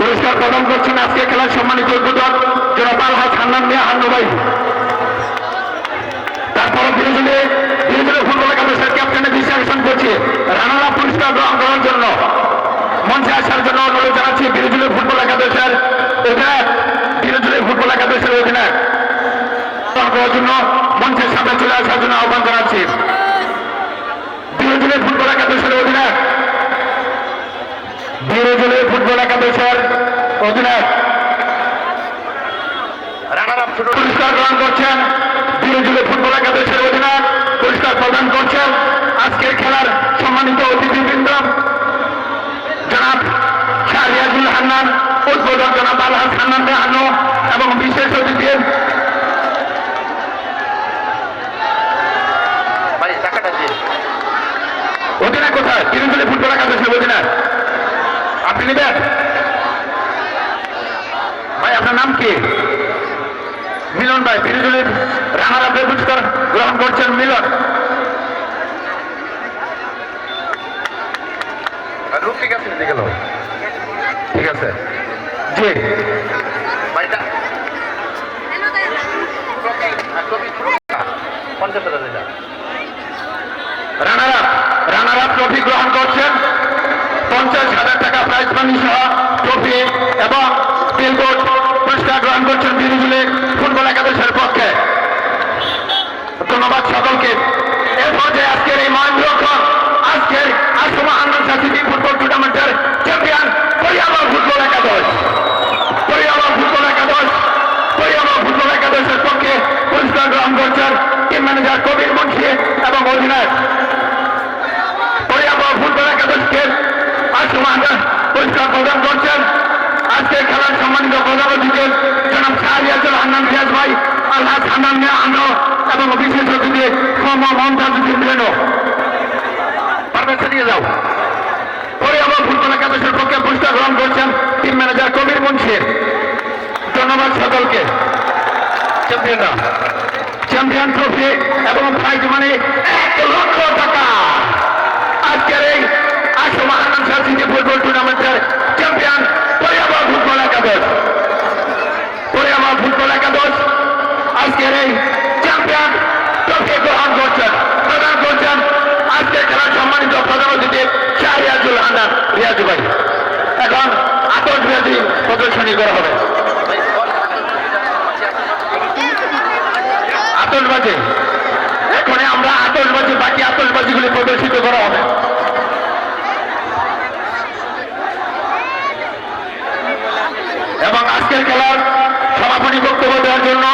পুরস্কার প্রদান করছেন আজকে খেলার সম্মানিত উদ্বোধক জনাব আলহাজ হান্নান মিয়া ধীরে ধীরে ধীরে ধীরে ফুটবল একাদশের ক্যাপ্টেনের দৃষ্টি আকর্ষণ করছে। রানারা পুরস্কার গ্রহণ করার জন্য, মঞ্চে আসার জন্য অনুরোধ জানাচ্ছি বিরোধী ফুটবল বিরোধী ফুটবল একাদশের অধিনায়ক গ্রহণ করার বিরোধী ফুটবল একাদশের অধিনায়ক বিরোধী ফুটবল একাদশের অধিনায়ক। রানার আপ পুরস্কার গ্রহণ করছেন বিরোধী ফুটবল একাদশের অধিনায়ক। পুরস্কার প্রদান করছেন আজকের খেলার সম্মানিত অতিথিবৃন্দ। জনাব শাহরিয়াজুল হান্নান উদ্বোধক জনাব আলহাজ হান্নান হান্ন এবং বিশেষ অতিথি। ভাই টাকাটা দিয়ে। অধিনায়ক কোথায়? বিরোধী ফুটবল একাদশের অধিনায়ক। আপনি নেবেন? নাম কি? মিলন ভাই বিরোধী রানার আপের পুরস্কার গ্রহণ করছেন মিলন। ঠিক আছে ঠিক আছে। জি। পঞ্চাশ হাজার রানার রানার ট্রফি গ্রহণ করছেন। পঞ্চাশ হাজার টাকা প্রাইজ মানি সহ ট্রফি এবং বিলবোর্ড পুরস্কার গ্রহণ করছেন বিরোধী ফুটবল একাদশের পক্ষে। ধন্যবাদ সকলকে। এর পর্যায়ে আজকের এই মহেন্দ্রক্ষণ আজকের আসমা আন্তর্জাতিক ফুটবল টুর্নামেন্টের চ্যাম্পিয়ন পরিয়াবা ফুটবল একাদশ। পরিয়াবা ফুটবল একাদশ পরিয়াবা ফুটবল একাদশের পক্ষে পুরস্কার গ্রহণ করছেন টিম ম্যানেজার কবির মুন্সি এবং অধিনায়ক। পরিয়াবা ফুটবল একাদশকে আসমা পুরস্কার প্রদান করছেন আজকের খেলার সম্মানিত প্রধান অতিথি জনাব শাহরিয়াজুল হান্নান ফিয়াজ ভাই আল্লাহ মিয়া আনো এবং বিশেষ অতিথি সম যদি মেনো পারভেজ নিয়ে যাও। পরে আবার ফুটবল একাদশের পক্ষে পুরস্কার গ্রহণ করছেন টিম ম্যানেজার কবির মুন্সির। ধন্যবাদ সকলকে। চ্যাম্পিয়নরা চ্যাম্পিয়ন ট্রফি এবং প্রাইজ আমরা আতসবাজি বাকি আতসবাজিগুলি প্রদর্শিত করা এবং আজকের খেলার সমাপনী বক্তব্য দেওয়ার জন্য